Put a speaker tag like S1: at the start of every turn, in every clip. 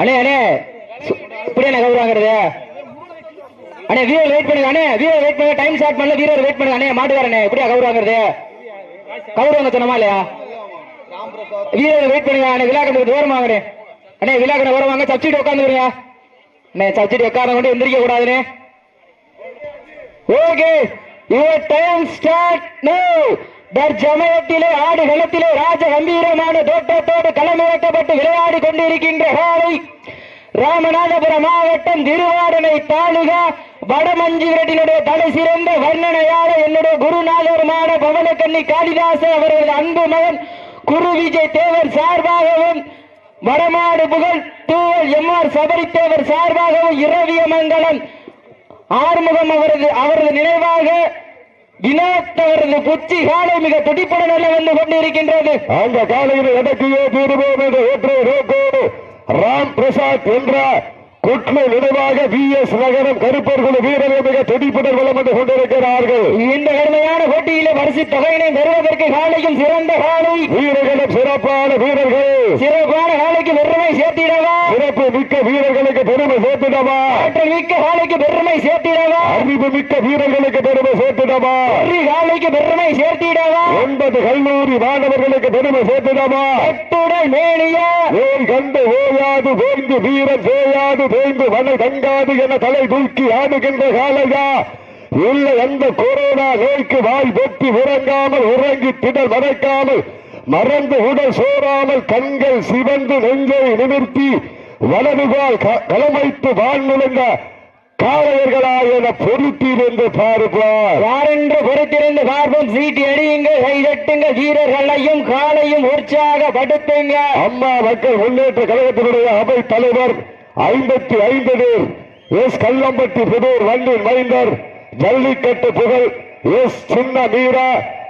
S1: அண்ணே அண்ணே. இப்படி என்ன கவுறாங்கிறது அண்ணே வீரர் வெயிட் பண்ணுங்க அண்ணே. வீரர் வெயிட் பண்ணுங்க. டைம் ஸ்டார்ட் பண்ணல வீரர் வெயிட் பண்ணுங்க அண்ணே. மாட்டுக்காரண்ணே இப்படியா கவுறாங்கிறது கவுருவாங்க சொன்னமா இல்லையா? வீரர் வெயிட் பண்ணுங்க அண்ணே. விழாக்கணுக்கு தூரம் வாங்கண்ணே. அண்ணே விழாக்கடை வர வாங்க. சப்சிடி உட்காந்துருங்க அண்ணே சப்சிடி உட்கார கொண்டு எந்திரிக்க கூடாதுண்ணே. Okay your time start no தற்சமயத்திலே ஆடு களத்திலே ராஜ கம்பீரமான தோற்றத்தோடு களமிறக்கப்பட்டு விளையாடி கொண்டிருக்கின்ற காலை ராமநாதபுரம் மாவட்டம் திருவாடனை தாலுகா வடமஞ்சிவிரட்டினுடைய தலை சிறந்த வர்ணனையாள என்னுடைய குருநாதருமான பவனக்கண்ணி காளிதாச அவரது அன்பு மகன் குரு விஜய் தேவர் சார்பாகவும் வடமாடு புகழ் தூவல் எம் ஆர் சபரித்தேவர் சார்பாகவும் இரவிய மங்கலம் ஆறுமுகம் அவரது அவரது நினைவாக வினோத் அவரது புச்சி காலை மிக துடிப்புடன் அல்ல வந்து கொண்டிருக்கின்றது.
S2: அந்த காலையில் எடக்கியே தீருவோம் என்ற ஒற்றை நோக்கோடு ராம் பிரசாத் என்ற குட்மை நினைவாக வி எஸ் நகரம் கருப்பர்கள் வீரர்கள் மிக துடிப்புடன் வளம் வந்து கொண்டிருக்கிறார்கள்.
S1: இந்த கடுமையான போட்டியிலே பரிசு தொகையினை பெறுவதற்கு காலையும் சிறந்த காலை.
S2: வீரர்களும் சிறப்பான வீரர்கள்.
S1: சிறப்பான காலைக்கு பெருமை சேர்த்திடவா?
S2: சிறப்பு மிக்க வீரர்களுக்கு பெருமை சேர்த்திடவா?
S1: ஆற்றல் மிக்க காலைக்கு பெருமை சேர்த்திடவா?
S2: அறிவு மிக்க வீரர்களுக்கு பெருமை சேர்த்திடவா?
S1: வெற்றி காலைக்கு பெருமை சேர்த்திடவா?
S2: ஒன்பது கல்லூரி மாணவர்களுக்கு பெருமை சேர்த்திடவா?
S1: எட்டுடல் மேனியா?
S2: ஓய் கண்டு ஓயாது ஓய்ந்து வீரன் தேயாது தேய்ந்து வனை தங்காது என தலை தூக்கி ஆடுகின்ற காலையா இல்லை அந்த கொரோனா நோய்க்கு வாய் வெட்டி உறங்காமல் உறங்கி திடல் மறைக்காமல் மறந்து உடல் சோறாமல் கண்கள் சிவந்து நெஞ்சை நிமிர்த்தி வலதுகால் களமைத்து வாழ் நுழைந்த காளையர்களா என பொருத்தீர் என்று பார்ப்பார்
S1: யாரென்று பொறுத்திருந்து பார்ப்போம். சீட்டி அடியுங்கள் கைதட்டுங்க வீரர்களையும் காலையும் உற்சாகப்படுத்துங்க
S2: அம்மா மக்கள் முன்னேற்ற கழகத்தினுடைய அவை தலைவர் ஐம்பத்தி ஐந்து எஸ் கல்லம்பட்டி புதூர் வண்டின் மைந்தர் ஜல்லிக்கட்டு புகழ் எஸ் சின்ன மீரா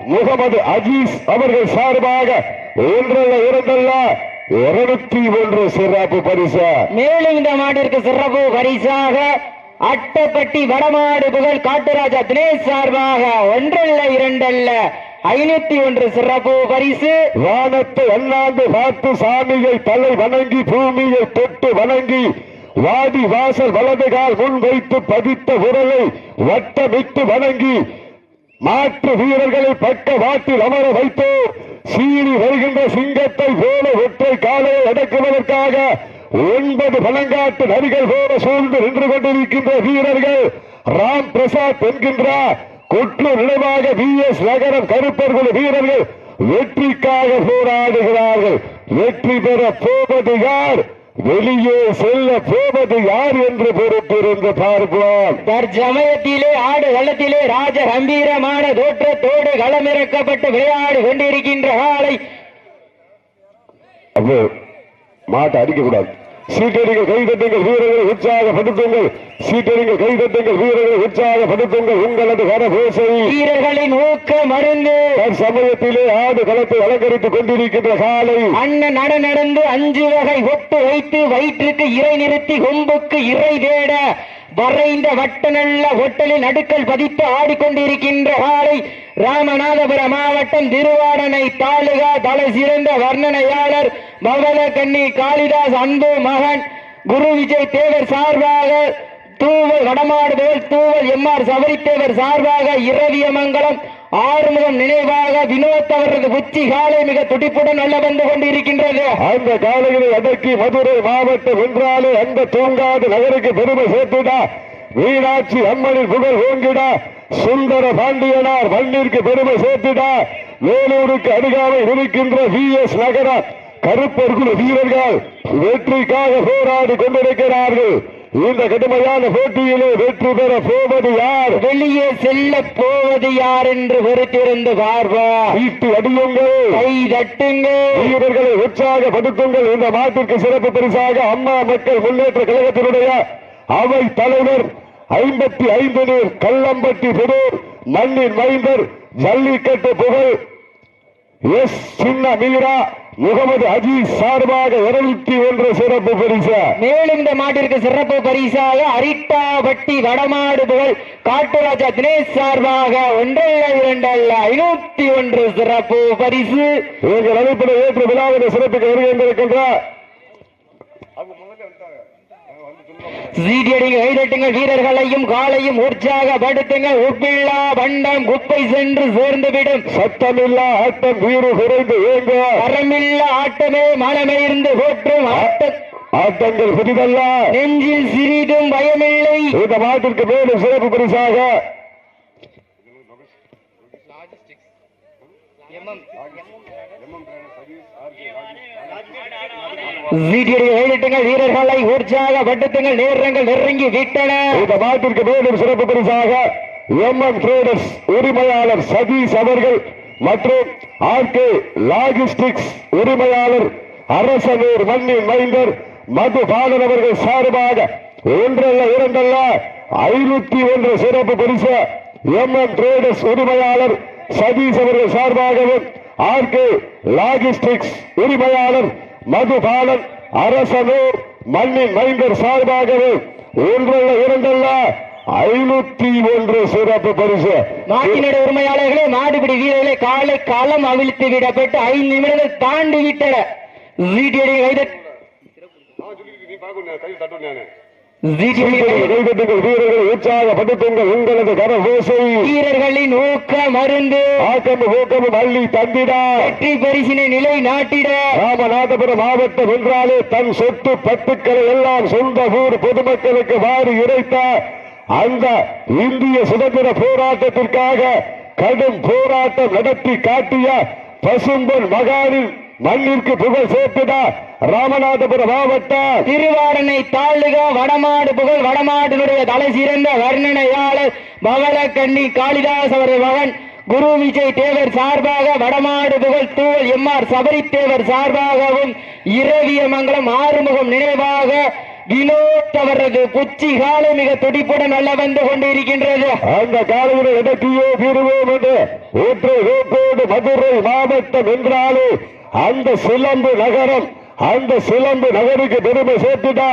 S2: முகமது அஜீஸ் அவர்கள் சார்பாக ஒன்றல்ல இரண்டல்ல இருநூத்தி ஒன்று சிறப்பு பரிசு.
S1: மேலும் இந்த மாட்டிற்கு சிறப்பு பரிசாக அட்டப்பட்டி வடமாடு புகழ் காட்டுராஜா தினேஷ் சார்பாக ஒன்றல்ல இரண்டல்ல ஐநூத்தி ஒன்று சிறப்பு பரிசு.
S2: வானத்தை அண்ணாந்து பார்த்து சாமியை தலை வணங்கி பூமியை தொட்டு வணங்கி வாடி வாசல் வலது கால் முன் வைத்து பதித்த உரலை வட்டமிட்டு வணங்கி மாற்று வீரர்களை பக்க வாட்டில் அமர வைத்து சீறி வருகின்ற சிங்கத்தை போல ஒற்றை காலையை அடக்குவதற்காக ஒன்பது பழங்காட்டு நரிகள் போல சூழ்ந்து நின்று கொண்டிருக்கின்ற வீரர்கள் ராம் பிரசாத் என்கின்ற கொற்று நினைவாக பி எஸ் நகரம் கருப்பர்கள் வீரர்கள் வெற்றிக்காக போராடுகிறார்கள். வெற்றி பெற போவது யார்? வெளியே செல்ல போவது யார் என்று பொறுத்திருந்து பார்ப்போம்.
S1: தற்சமயத்திலே ஆடு களத்திலே ராஜ கம்பீரமான தோற்றத்தோடு களமிறக்கப்பட்டு விளையாடி கொண்டிருக்கின்ற காலை.
S2: மாட்டை அடிக்க கூடாது சீட்டடிங்கள் கைதட்டுங்கள் வீரர்களை உற்சாகப்படுத்துங்கள். சீட்டடிங்கள் கைதட்டுங்கள் வீரர்களை உற்சாகப்படுத்துங்கள். உங்களது கரபோசை
S1: வீரர்களின் ஊக்க மருந்து.
S2: சமயத்திலே ஆடு களத்தை அலங்கரித்துக் கொண்டிருக்கின்ற காலை.
S1: அண்ணன் நட நடந்து அஞ்சு வகை ஒட்டு வைத்து வயிற்றுக்கு இறை நிறுத்தி கொம்புக்கு இறை தேட வரைந்த வட்ட நல்ல ஒட்டலில் நடுக்கல் பதித்து ஆடிக்கொண்டிருக்கின்ற காலை ராமநாதபுரம் மாவட்டம் திருவாடனை தாலுகா தலை சிறந்த வர்ணனையாளர் பவலக்கண்ணி காளிதாஸ் அன்பு மகன் குரு விஜய் தேவர் சார்பாக தூவல் வடமாடுதல் தூவல் எம் ஆர் சபரித்தேவர் சார்பாக இரவியமங்கலம் ஆறுமுகம் நினைவாக வினோத் அவரது உச்சி காலை மிக துடிப்புடன் நல்ல வந்து கொண்டிருக்கின்றது.
S2: அந்த காலையிலே அதற்கு மதுரை மாவட்டம் என்றாலே அந்த தூங்காத நகருக்கு பெருமை சேர்த்துடா. மீனாட்சி அம்மனின் புகழ் ஓங்கிடா. சுந்தர பாண்டியனார் மண்ணிற்கு பெருமை சேர்த்துடா. வேலூருக்கு அருகாமை இருக்கின்ற வி எஸ் நகர கருப்பர்குழு வீரர்கள் வெற்றிக்காக போராடி கொண்டிருக்கிறார்கள். இந்த கடுமையான போட்டியிலே வெற்றி பெற போவது யார்?
S1: வெளியே செல்ல போவது யார் என்று பொறுத்திருந்து பார்ப்போம்
S2: ஈட்டு அடியுங்கள்.
S1: கை தட்டுங்க
S2: வீரர்களை உற்சாகப்படுத்துங்கள். இந்த மாட்டிற்கு சிறப்பு பரிசாக அம்மா மக்கள் முன்னேற்ற கழகத்தினுடைய அவை தலைவர் ஐம்பத்தி ஐந்து நீர் கல்லம்பட்டி புதூர் மண்ணின் மைந்தர் ஜல்லிக்கட்டு புகழ் எஸ் சின்ன மீரா முகமது அஜீஸ் சார்பாக இருநூத்தி ஒன்று சிறப்பு பரிசு.
S1: மேலும் இந்த மாட்டிற்கு சிறப்பு பரிசாக அரிட்டாபட்டி வடமாடு புகழ் காட்டுராஜா தினேஷ் சார்பாக ஒன்றல்ல இரண்டல்ல ஐநூத்தி ஒன்று சிறப்பு பரிசு.
S2: எங்கள் அழைப்பில் ஏற்று விழாவினை சிறப்புக்கு வருகின்றிருக்கின்ற
S1: கைதட்டுங்கள் வீரர்களையும் காலையும் உற்சாகப்படுத்துங்கள் உப்பில்லா பண்டம் குப்பை சென்று சேர்ந்துவிடும்
S2: சத்தமில்லா ஆட்டம் வீறு குறைந்து
S1: அறமில்ல ஆட்டமே மனமிருந்து போற்றும். ஆட்ட
S2: ஆட்டங்கள் புதிதல்ல.
S1: நெஞ்சில் சிறிதும் பயமில்லை.
S2: இந்த மாட்டிற்கு மேலும் சிறப்பு பரிசாக
S1: சீட்டியடிங்க கைதட்டுங்கள் வீரர்களை உற்சாகப்படுத்துங்கள் நேரங்கள் நெருங்கி விட்டன.
S2: இந்த மாட்டிற்கு மேலும் சிறப்பு பரிசாக எம் எம் ட்ரேடர்ஸ் உரிமையாளர் சதீஷ் அவர்கள் மற்றும் ஆர்கே லாஜிஸ்டிக்ஸ் உரிமையாளர் அரசனூர் மண்ணின் மைந்தர் மது பாலன் அவர்கள் சார்பாக ஒன்றல்ல இரண்டல்ல ஐநூத்தி ஒன்று சிறப்பு பரிசு எம் எம் ட்ரேடர்ஸ் உரிமையாளர் சதீஷ் அவர்கள் சார்பாகவும் ஆர்கே லாஜிஸ்டிக்ஸ் உரிமையாளர் மது பாலன் அரசனூர் மண்ணின் மைந்தர் சார்பாகவே ஒன்றல்ல இரண்டல்ல ஐநூத்தி ஒன்று சிறப்பு பரிசு.
S1: நாட்டினுடைய உரிமையாளர்களே மாடுபிடி வீரர்களை காலை களம் அவிழ்த்து விடப்பட்டு ஐந்து நிமிடங்கள் தாண்டி விட்டன சீட்டியடிங்க கைதட்டு வீரர்களின் ஊக்க மருந்து
S2: ஆக்கமும் ஊக்கமும் அள்ளி தந்திடா.
S1: வெற்றி பரிசினை நிலை நாட்டிட
S2: ராமநாதபுரம் மாவட்டம் என்றாலே தன் சொத்து பத்துக்களை எல்லாம் சொந்த ஊர் பொதுமக்களுக்கு வாரி இறைத்த அந்த இந்திய சுதந்திர போராட்டத்திற்காக கடும் போராட்டம் நடத்தி காட்டிய பசும்பொன் மகானின் மண்ணிற்கு புகழ் சேர்த்துடா ராமநாதபுரம் மாவட்டம்
S1: திருவாடனை தாளுக வடமாடு புகழ் வடமாட்டினுடைய தலை சிறந்த வர்ணனையாளர் பவளக்கண்ணி காளிதாஸ் அவரது மகன் குரு விஜய் தேவர் சார்பாக வடமாடு புகழ் தூவல் எம்ஆர் சபரி தேவர் சார்பாகவும் இரவியமங்கலம் ஆறுமுகம் நினைவாக வினோத் அவரது குச்சி காலை மிக துடிப்புடன் நல்ல வந்து கொண்டிருக்கின்றது.
S2: அந்த காலையில் இடத்தையோ தீருவோம் என்று ஊற்றை ரோக்கோடு மதுரை மாவட்டம் என்றாலே அந்த சிலம்பு நகரம் அந்த சிலம்பு நகருக்கு பெருமை சேர்த்துடா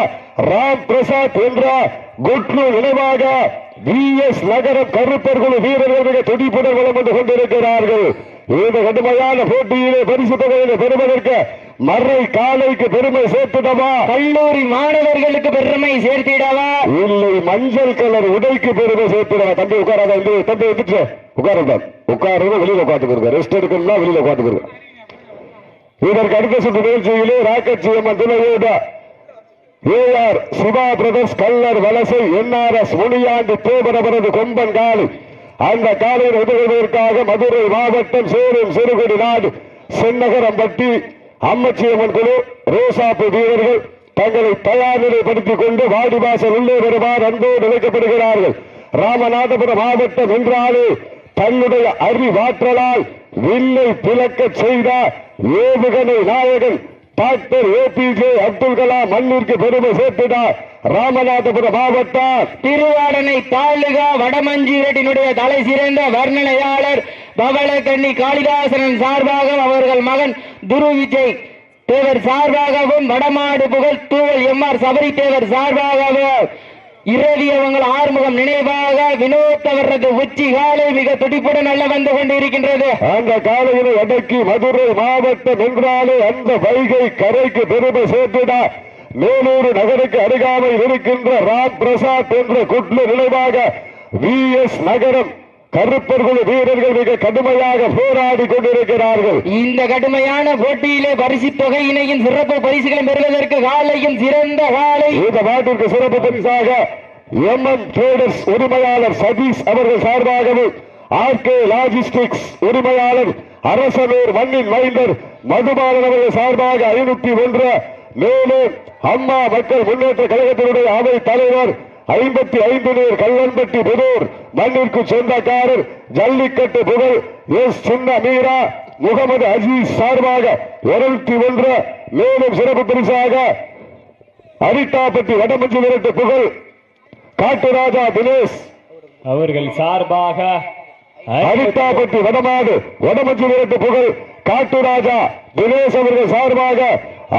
S2: ராம் பிரசாத் என்ற குட்ரு நினைவாக வி எஸ் நகரம் கருப்பர்கள் வீரர்கள் மிக துடிப்புடன் வளம் வந்து கொண்டிருக்கிறார்கள். இந்த கடுமையான போட்டியிலே பரிசு தொகையிலே பெறுவதற்கு மறை காலைக்கு பெருமை சேர்த்துடவா?
S1: கல்லூரி மாணவர்களுக்கு பெருமை சேர்த்திடவா?
S2: இல்லை மஞ்சள் கலர் உடைக்கு பெருமை சேர்த்துடா தம்பி உட்காராத? தம்பி வந்துச்சு உட்காரதான் உட்காருங்க. வெளியில உட்காந்துக்கிறோம் ரெஸ்ட் எடுக்கணும்னா வெளியில உட்காந்துக்கிறோம் இதற்கு அடுத்த சுற்று நிகழ்ச்சியிலே ராக்கெட் சிஎம் துணையோட ஏஆர் சிவா பிரதர்ஸ் கல்லர் வலசை என்ஆர்எஸ் முனியாண்டி தேவரவரது கொம்பன் காலி. அந்த காலையில் உதவுவதற்காக மதுரை மாவட்டம் சேரும் சிறுகுடி நாடு சென்னகரம்பட்டி அம்மச்சியம்மன் குழு ரோசாப்பு வீரர்கள் தங்களை தயார் நிலைப்படுத்திக் கொண்டு வாடிவாசல் உள்ளே வருமாறு அன்போடு இழைக்கப்படுகிறார்கள் ராமநாதபுரம் மாவட்டம் என்றாலே தன்னுடைய அறிவாற்றலால் வில்லை பிளக்கச் செய்த ஏவுகணை நாயகன் டாக்டர் ஏபிஜே அப்துல் கலாம் மண்ணிற்கு பெருமை சேர்த்துட்டார் ராமநாதபுரம் மாவட்டம்.
S1: திருவாடனை தாலுகா வடமஞ்சிரட்டினுடைய தலை சிறந்த வர்ணனையாளர் பவளக்கண்ணி காளிதாசனன் சார்பாக அவர்கள் மகன் துரு விஜய் தேவர் சார்பாகவும் வடமாடு புகழ் தூவல் எம்ஆர் சபரி தேவர் சார்பாகவும் இரவி ஆறுமுகம் நினைவாக வினோத் அவரது உச்சி காலை மிக துடிப்புடன் நல்ல வந்து கொண்டிருக்கின்றது.
S2: அந்த காலையில அடக்கி மதுரை மாவட்டம் என்றாலே அந்த வைகை கரைக்கு பெருமை சேர்த்துடா மேலூர் நகருக்கு அருகாமை இருக்கின்ற ராம் பிரசாத் என்ற குட்ல நினைவாக வி எஸ் நகரம் கருப்பர்கள் வீரர்கள் மிக கடுமையாக போராடி கொண்டிருக்கிறார்கள்.
S1: இந்த கடுமையான போட்டியிலே பரிசு தொகையினையும் சிறப்பு பரிசுகளை பெறுவதற்கு காலையும் சிறந்த காலை.
S2: இந்த நாட்டிற்கு சிறப்பு பரிசாக எம் எம் ட்ரேடர்ஸ் உரிமையாளர் சதீஷ் அவர்கள் சார்பாகவும் ஆர்கே லாஜிஸ்டிக்ஸ் உரிமையாளர் அரசனூர் மண்ணின் மைந்தர் மதுபாலன் அவர்கள் சார்பாக ஐநூத்தி ஒன்று. மேலும் அம்மா மக்கள் முன்னேற்ற கழகத்தினுடைய அவை தலைவர் ஐம்பத்தி ஐந்து பேர் கல்லன்பட்டி புதூர் மண்ணிற்கு சொந்தக்காரர் ஜல்லிக்கட்டு புகழ் எஸ் சின்ன மீரா முகமது அஜீஸ் சார்பாக இருநூத்தி ஒன்று மேலும் சிறப்பு பரிசாக அரிட்டாப்பட்டி வடமஞ்சு விரட்டு புகழ் காட்டுராஜா தினேஷ்.
S3: அவர்கள் சார்பாக
S2: அரிட்டாப்பட்டி வடமாடு வடமஞ்சு விரட்டு புகழ் காட்டுராஜா தினேஷ் அவர்கள் சார்பாக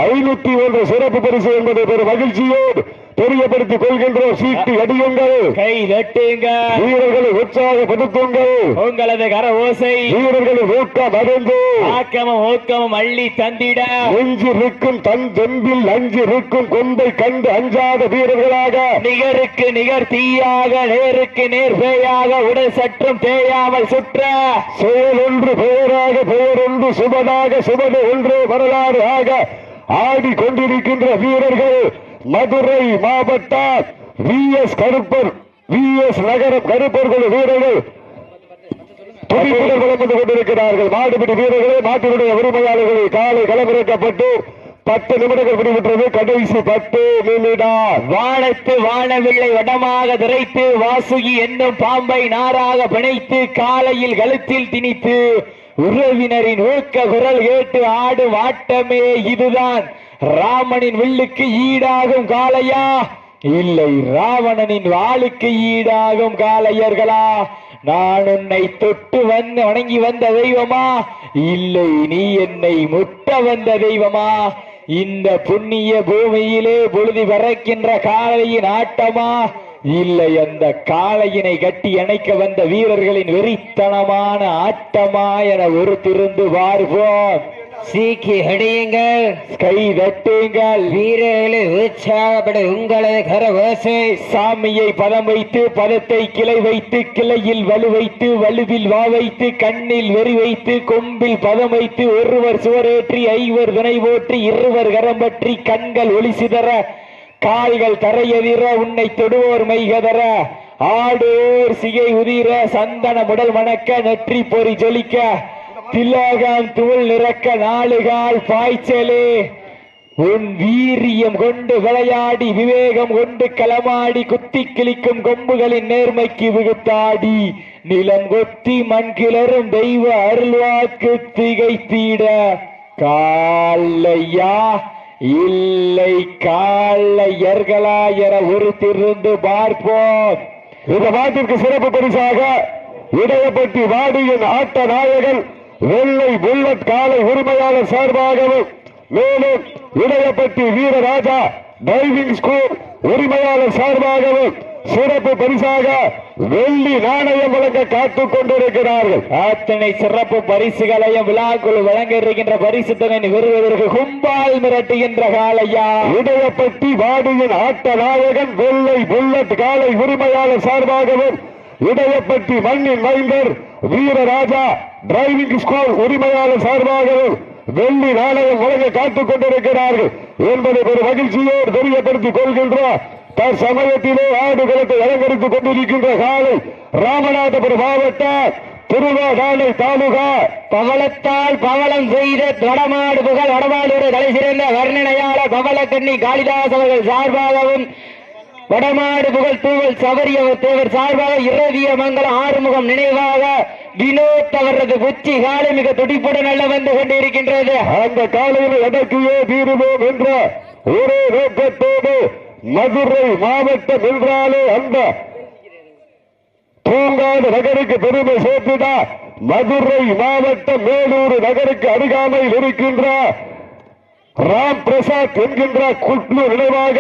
S2: ஐநூத்தி ஒன்று சிறப்பு பரிசு என்பதை பெரும் மகிழ்ச்சியோடு தெரியப்படுத்திக் கொள்கின்றோம். சீட்டு அடியுங்கள்.
S3: கை தட்டுங்கள்
S2: வீரர்களை உற்சாகப்படுத்துங்கள்.
S3: உங்களது கர ஓசை.
S2: வீரர்களை ஊக்கம் அறிந்து
S3: ஆக்கமும் ஊக்கமும் அள்ளி தந்திட.
S2: நெஞ்சு நிற்கும் தன் தெம்பில் அஞ்சு நிற்கும் கொம்பை கண்டு அஞ்சாத வீரர்களாக.
S3: நிகருக்கு நிகர் தீயாக நேருக்கு நேர் பேயாக உடல் சற்றும் தேயாமல் சுற்ற.
S2: செயல் ஒன்று பெயராக பெயர் ஒன்று சுபதாக சுபது ஒன்று வரலாறு ஆக ஆடி கொண்டிருக்கின்ற வீரர்கள் மதுரை மாவட்ட V S Karuppar V S நகரம் கருப்பர் குழு வீரர்கள் துடிப்புடன் வலம் கொண்டிருக்கிறார்கள். மாடுபிடி வீரர்களே மாட்டினுடைய உரிமையாளர்களை காலை களமிறக்கப்பட்டு பத்து நிமிடங்கள் முடிவுற்றது. கடைசி பத்து நிமிடம்.
S3: வானத்து வானவில்லை வடமாக திரைத்து வாசுகி என்னும் பாம்பை நாராக பிணைத்து காலையில் கழுத்தில் திணித்து உறவினரின் ஊக்க குரல் கேட்டு ஆடும் ஆட்டமே இதுதான். ராமனின் வில்லுக்கு ஈடாகும் காளையா? இல்லை ராவணனின் வாளுக்கு ஈடாகும் காளையர்களா? நான் உன்னை தொட்டு வந்து வணங்கி வந்த தெய்வமா? இல்லை நீ என்னை முட்ட வந்த தெய்வமா? இந்த புண்ணிய பூமியிலே பொழுது பறக்கின்ற காளையின் ஆட்டமா? இல்லை அந்த காளையினை கட்டி அணைக்க வந்த வீரர்களின் வெறித்தனமான ஆட்டமா என ஒரு திருந்து பார்ப்போம்
S1: சீக்கி அடியுங்கள்
S3: கை தட்டுங்கள்
S1: வீரர்களை உற்சாகப்பட உங்களது கரவோசை
S3: சாமியை பதம் வைத்து பதத்தை கிளை வைத்து கிளையில் வலு வைத்து வலுவில் வா வைத்து கண்ணில் வெறி வைத்து கொம்பில் பதம் வைத்து ஒருவர் சுவரேற்றி ஐவர் துணை போற்றி இருவர் கரம் பற்றி கண்கள் ஒளி சிதற கால்கள் தரையெதிர உன்னை தொடுவோர் மைகதற. ஆடோர் சிகை உதிர சந்தன முடல் மணக்க நெற்றி பொறி ஜொலிக்க. திலகம் தூள் நிறக்க நாளுகால் பாய்ச்சலே. உன் வீரியம் கொண்டு விளையாடி விவேகம் கொண்டு களமாடி குத்தி கிழிக்கும் கொம்புகளின் நேர்மைக்கு விகுத்தாடி. நிலம் கொத்தி மண் கிளறும் தெய்வ அருள்வாக்கு திகைத்தீட. காலையா இல்லை காளையர்களா என ஒரு திருந்து பார்ப்போம்.
S2: இந்த பாட்டிற்கு சிறப்பு பரிசாக இடையப்பட்டி வாடியின் ஆட்ட நாயகன் வெள்ளை புல்லட் காலை உரிமையாளர் சார்பாகவும் மேலும் இடையப்பட்டி வீரராஜா டிரைவிங் ஸ்கூல் உரிமையாளர் சார்பாகவும் சிறப்பு பரிசாக வெள்ளி நாணயம் வழங்க காத்துக் கொண்டிருக்கிறார்கள்.
S3: அத்தனை சிறப்பு பரிசுகளையும் விழாக்குழு வழங்க இருக்கின்ற பரிசு தொகை பெறுவதற்கு கும்பால் மிரட்டுகின்ற காலையா
S2: இடையப்பட்டி வாடியின் ஆட்ட நாயகன் வெள்ளை புல்லட் காலை உரிமையாளர் சார்பாகவும் இடையப்பட்டி மண்ணின் மைந்தர் வீரராஜா டிரைவிங் ஸ்கூல் உரிமையாளர் சார்பாகவும் வெள்ளி நாணயம் வழங்க காத்துக் கொண்டிருக்கிறார்கள் என்பதை ஒரு மகிழ்ச்சியோடு தெரியப்படுத்திக் கொள்கின்றோம் தற்சமயத்திலே ஆடுகளத்தை அலங்கரித்துக் கொண்டிருக்கின்ற காலை ராமநாதபுரம் மாவட்டம் திருவாடானை தாலுகா.
S1: பவளத்தால் பவளம் செய்த தொடமாடு புகழ் வடமாடு தலை சிறந்த வர்ணனையாளர் பவளக்கண்ணி காளிதாஸ் அவர்கள் சார்பாகவும் வடமாடு புகழ் தூவல் சவரிய தேவர் சார்பாக இரவிய மங்கலம் ஆறுமுகம் நினைவாக வினோத் அவரது உச்சி காலை மிக துடிப்புடன் அல்ல வந்து கொண்டிருக்கின்றது.
S2: அந்த காலையில் எதற்கையே தீருவோம் என்ற ஒரே நோக்கத்தோடு மதுரை மாவட்டம் என்றாலே அந்த பூங்காடு நகருக்கு பெருமை சேர்த்துதான் மதுரை மாவட்டம் மேலூர் நகருக்கு அருகாமையில் இருக்கின்ற ராம் பிரசாத் என்கின்ற குட்லு நினைவாக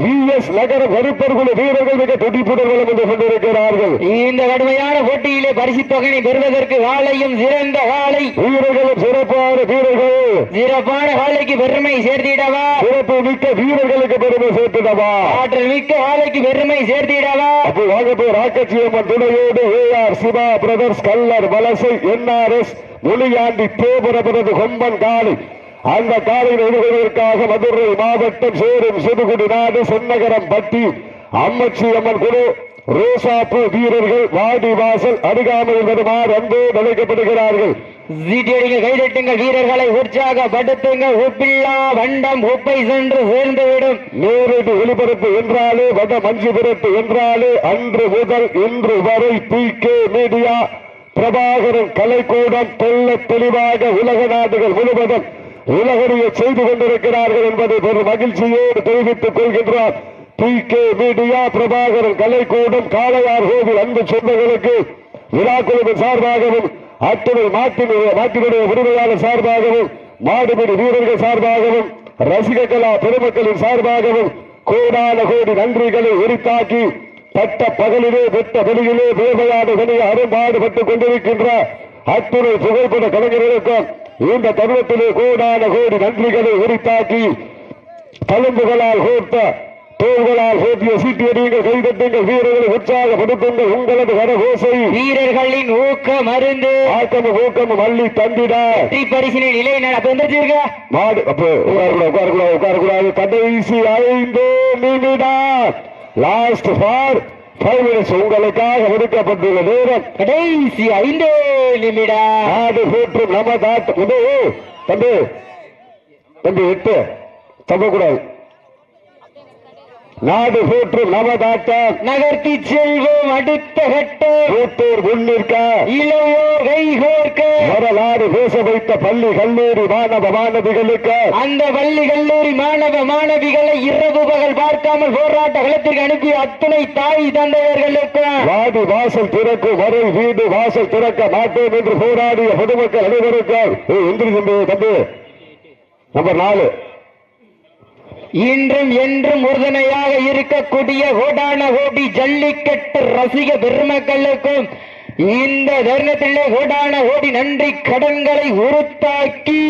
S2: வி எஸ் நகர கருப்பர்குழு வீரர்கள் மிக துடிப்புடன் வந்து கொண்டிருக்கிறார்கள்.
S1: இந்த கடுமையான போட்டியிலே பரிசு தொகையை பெறுவதற்கு காலையும் சிறந்த காலை
S2: வீரர்களும் சிறப்பான வீரர்கள்.
S1: சிறப்பான காலைக்கு பெருமை சேர்த்திடவா?
S2: சிறப்பு மிக்க வீரர்களுக்கு பெருமை சேர்த்துடவா?
S1: ஆற்றல் மிக்க காலைக்கு பெருமை சேர்த்திடவா?
S2: அப்போ வாங்க போய் ராக்கச்சியம்மன் துணையோடு ஏஆர் சிவா பிரதர்ஸ் கல்லர் வலசை என்ஆர்எஸ் முனியாண்டி தேவரபுரது கொம்பன் காளி அந்த காலையில் எதிர்கொள்வதற்காக மதுரை மாவட்டம் சேரும் சிறுகுடி நாடு சென்னகரம் பட்டி அம்மச்சி அம்மன் குழு ரோசாப்பூ வீரர்கள் வாடி வாசல் அருகாமையில் வருமாறு அன்பு அழைக்கப்படுகிறார்கள்
S1: சீட்டியடிங்கள் கைதட்டுங்கள் வீரர்களை உற்சாகப்படுத்துங்கள். உப்பில்லா வண்டம் உப்பை சென்று சேர்ந்துவிடும்.
S2: நேரடி ஒளிபரப்பு என்றாலே வட மஞ்சுபுரத்து என்றாலே அன்று முதல் இன்று வரை P K media Prabhakaran Kalaikoodam தெல்ல தெளிவாக உலக நாடுகள் முழுவதும் உலகறிய செய்து கொண்டிருக்கிறார்கள் என்பதை ஒரு மகிழ்ச்சியோடு தெரிவித்துக் கொள்கின்றார். T K media Prabhakaran கலைக்கூடம் Kalaiyar Kovil அன்பு சொந்தங்களுக்கு விழாக்குழுவின் சார்பாகவும் அத்துணை மாட்டினுடைய மாட்டினுடைய உரிமையாளர் சார்பாகவும் மாடுபிடி வீரர்கள் சார்பாகவும் ரசிக கலா பெருமக்களின் சார்பாகவும் கோடான கோடி நன்றிகளை உரித்தாக்கி பட்ட பகலிலே பெற்ற வெளியிலே வேமையான அரும்பாடுபட்டுக் கொண்டிருக்கின்ற அத்துணை புகைப்பட கலைஞர்களுக்கும் இந்த தருணத்திலே கோடான கோடி நன்றிகளை உரித்தாக்கி தழும்புகளால் கோர்த்த தோள்களால் கோட்டிய சீட்டியடியுங்கள் கைதட்டுங்கள் வீரர்களை உற்சாகப்படுத்துங்கள் உங்களது கரகோசை
S1: வீரர்களின் ஊக்க மருந்து
S2: ஆக்கமும் ஊக்கமும் அள்ளி தந்திட.
S1: பரிசினை நிலை எந்திரிச்சிருக்க
S2: மாடு அப்ப உட்காரக்கூடாது உட்காரக்கூடாது உட்காரக்கூடாது. கடைசி ஐந்து நிமிடம். லாஸ்ட் ஃபார் உங்களுக்காக ஒதுக்கப்பட்டுள்ள நேரம்.
S1: கடைசி ஐந்து நிமிடம்.
S2: நாடு போற்றும் நம்ம தாட்டு இது தம்பி தம்பி எட்டு தப்பக்கூடாது நாடு போற்றும் நம்ம தாட்டம்
S1: நகர்த்தி செல்வோம் அடுத்த கட்டம்
S2: மூத்தூர் முன்னிற்க.
S1: இளையோர் கைகோர்க்க.
S2: வரலாறு பேச வைத்த பள்ளி கல்லூரி மாணவ மாணவிகளுக்கு.
S1: அந்த பள்ளி கல்லூரி மாணவ மாணவிகளை இரவு பகல் பார்க்காமல் போராட்ட களத்திற்கு அனுப்பிய அத்துணை தாய் தந்தையர்களுக்கும்
S2: வாடி வாசல் திறக்கும் வரை வீடு வாசல் திறக்க மாட்டோம் என்று போராடிய பொதுமக்கள் அனைவருக்கும். தம்பி தம்பி. நம்பர் நாலு.
S1: இன்றும் என்றும் உறுதுணையாக இருக்கக்கூடிய கோடான கோடி ஜல்லிக்கட்டு ரசிக பெருமக்களுக்கும் இந்த தருணத்திலே கோடான கோடி நன்றி கடன்களை உருத்தாக்கி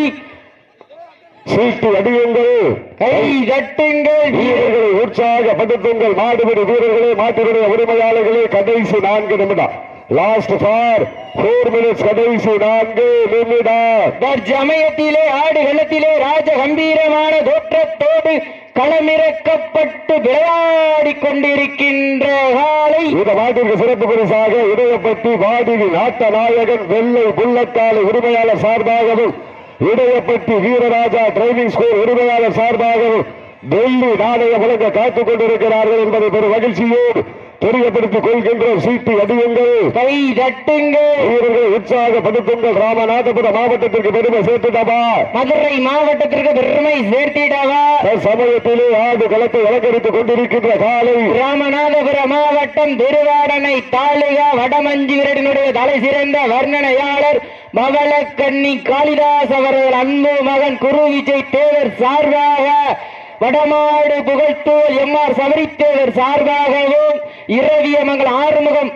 S2: சீட்டு அடியுங்கள்
S1: கை தட்டுங்கள்.
S2: வீரர்களை உற்சாகப்படுத்துங்கள் மாடுபிடி வீரர்களே மாட்டினுடைய உரிமையாளர்களே கடைசி நான்கு நிமிடம். லாஸ்ட் ஃபார் போர் மினிட்ஸ் கடைசி நான்கு நிமிடம்.
S1: தற்சமயத்திலே ஆடு களத்திலே ராஜ கம்பீரமான தோற்றத்தோடு களமிறக்கப்பட்டு விளையாடி கொண்டிருக்கின்ற காலை.
S2: இந்த மாட்டிற்கு சிறப்பு பரிசாக இடையப்பட்டி வாடினி நாட்ட நாயகன் வெள்ளை புள்ளக்காலை உரிமையாளர் சார்பாகவும் இடையப்பட்டி வீரராஜா டிரைவிங் ஸ்கூல் உரிமையாளர் சார்பாகவும் டெல்லி நாணயம் வழங்க காத்துக் கொண்டிருக்கிறார்கள் என்பதை பெரும் மகிழ்ச்சியோடு தெரியப்படுத்திக் கொள்கின்றோம் சீட்டு அடியுங்கள்.
S1: கை தட்டுங்கள்.
S2: வீரர்களை உற்சாகப்படுத்துங்கள். ராமநாதபுரம் மாவட்டத்திற்கு பெருமை சேர்த்துட்டமா
S1: மதுரை மாவட்டத்திற்கு பெருமை சேர்த்திடவா?
S2: சமயத்திலே ஆடு களத்தை அலங்கரித்துக் கொண்டிருக்கின்ற காலை.
S1: ராமநாதபுரம் மாவட்டம் திருவாடனை தாலுகா வடமஞ்சி விரடினுடைய தலை சிறந்த வர்ணனையாளர் மவளக்கண்ணி காளிதாஸ் அவர்கள் அன்பு மகன் குருவிஜை தேவர் சார்பாக வடமாடு புகழ்த்தூர் எம் ஆர் சபரித்தேவர் சார்பாகவும் இரவியமங்கல் ஆறுமுகம்.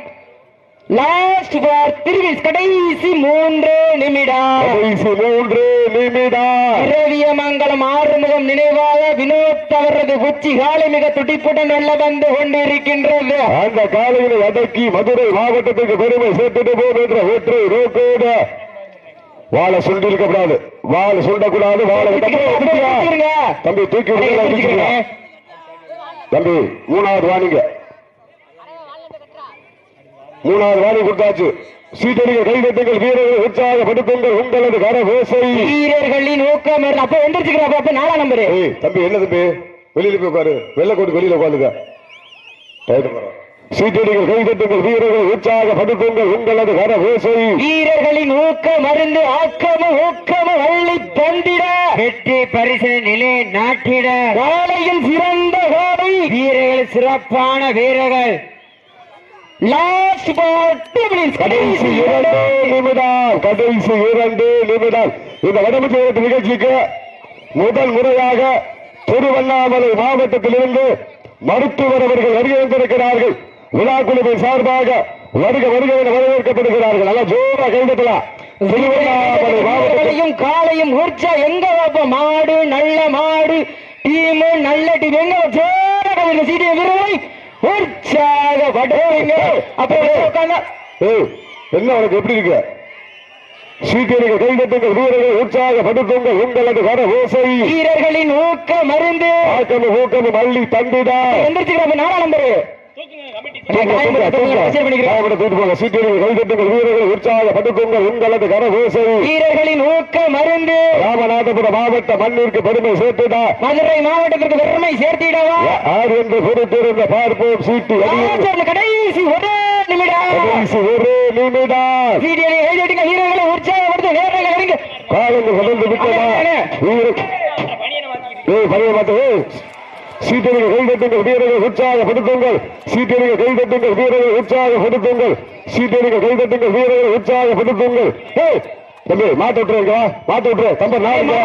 S1: லாஸ்ட் ஃபார் திருவிஸ் கடைசி மூன்று நிமிடம்.
S2: கடைசி மூன்று நிமிடம்.
S1: இரவியமங்கலம் ஆறுமுகம் நினைவாக வினோத் அவரது உச்சி காலை மிக துடிப்புடன் வெல்ல வந்து கொண்டிருக்கின்றது.
S2: அந்த காலையில அடக்கி மதுரை மாவட்டத்துக்கு பெருமை சேர்த்துட்டு போகும் என்ற ஒற்றை நோக்கோடு வாழை சுண்டிருக்க கூடாது. வாழை சுண்டக்கூடாது வாழை. தம்பி தூக்கி. தம்பி மூணாவது வாணிங்க மூணாவது வாணி கொடுத்தாச்சு. சீட்டடிக்க கைதட்டுங்கள் வீரர்கள் உற்சாகப்படுத்துங்கள். உங்களது கரகோசை.
S1: வீரர்களின் ஊக்கம் அப்ப எந்திரிச்சுக்கிறப்ப அப்ப நாலா நம்பரு.
S2: தம்பி என்ன தம்பி? வெளியில போய் உட்காரு. வெள்ளக்கோட்டு வெளியில உட்காந்துக்க. சீட்டடிகள் கைதட்டுங்கள் வீரர்கள் உற்சாகப்படுத்துங்கள் உங்களது கரகோசை
S1: வீரர்களின் ஊக்கம் மருந்து ஆக்கமும் ஊக்கமும் அள்ளி தந்திட. வெற்றி பரிசு நிலை நாட்டிட. காலையில் சிறந்த காலை வீரர்கள் சிறப்பான வீரர்கள். லாஸ்ட்
S2: கடைசி இரண்டு நிமிடம் கடைசி இரண்டு நிமிடம். இந்த வடமஞ்சு நிகழ்ச்சிக்கு முதல் முறையாக திருவண்ணாமலை மாவட்டத்திலிருந்து மருத்துவர் அவர்கள் வருகை வந்திருக்கிறார்கள் விழா குழுவின் சார்பாக வருக வருக என வரவேற்கப்படுகிறார்கள். நல்லா ஜோரா கைதட்டலாம்
S1: வீரர்களையும் காலையும் உற்சா எங்க வைப்ப மாடு நல்ல மாடு டீம் நல்ல டீம். எங்க ஜோர சீட்டிய வீரர்களை உற்சாக படுவீங்க அப்ப உட்கார்ந்தா.
S2: என்ன உனக்கு எப்படி இருக்கு? சீட்டியர்கள் கைதட்டுங்கள். வீரர்கள் உற்சாகப்படுத்துங்கள் உங்களது கர ஓசை.
S1: வீரர்களின் ஊக்க மருந்து.
S2: ஆக்கமும் ஊக்கமும் அள்ளி தந்திடா.
S1: எந்திரிச்சுக்கிறப்ப நாலா நம்பரு. வீரர்களின் ஊக்க மருந்து.
S2: ராமநாதபுரம் மாவட்ட மண்ணிற்கு பெருமை சேர்த்துடா
S1: மதுரை மாவட்டத்திற்கு பெருமை சேர்த்திடவா?
S2: யார் என்று பொறுத்திருந்த பார்ப்போம் சீட்டு
S1: கடைசி ஒரே நிமிடம்.
S2: கடைசி ஒரு நிமிடம்
S1: வீரர்களை வீரர்களை உற்சாகப்படுத்த வீரர்கள் இறங்க
S2: காலங்கள் கடந்து விட்டதா? வீரர் மாட்டே சீட்டடிகள் கைதட்டுங்கள் வீரர்கள் உற்சாகப்படுத்துங்கள். சீட்டடிகள் கைதட்டுங்கள் வீரர்கள் உற்சாகப்படுத்துங்கள். சீட்டடிகள் கைதட்டுங்கள் வீரர்கள் உற்சாகப்படுத்துங்கள். தம்பி மாட்டு விட்டுருங்க வா. மாட்டு விட்டுரு நம்பர்
S1: அண்ணே.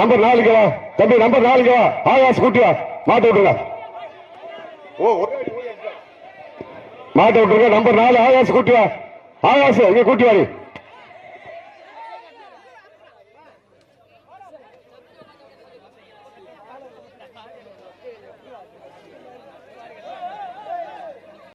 S2: நம்பர் நாலுங்க வா. தம்பி நம்பர் நாலுங்க வா. ஆகாஷ் கூட்டி வா மாட்டு விட்டுருங்க. மாட்டை விட்டுருங்க நம்பர் நாலு ஆகாஷ் கூட்டி வா ஆகாஷ் இங்க கூட்டி வாடி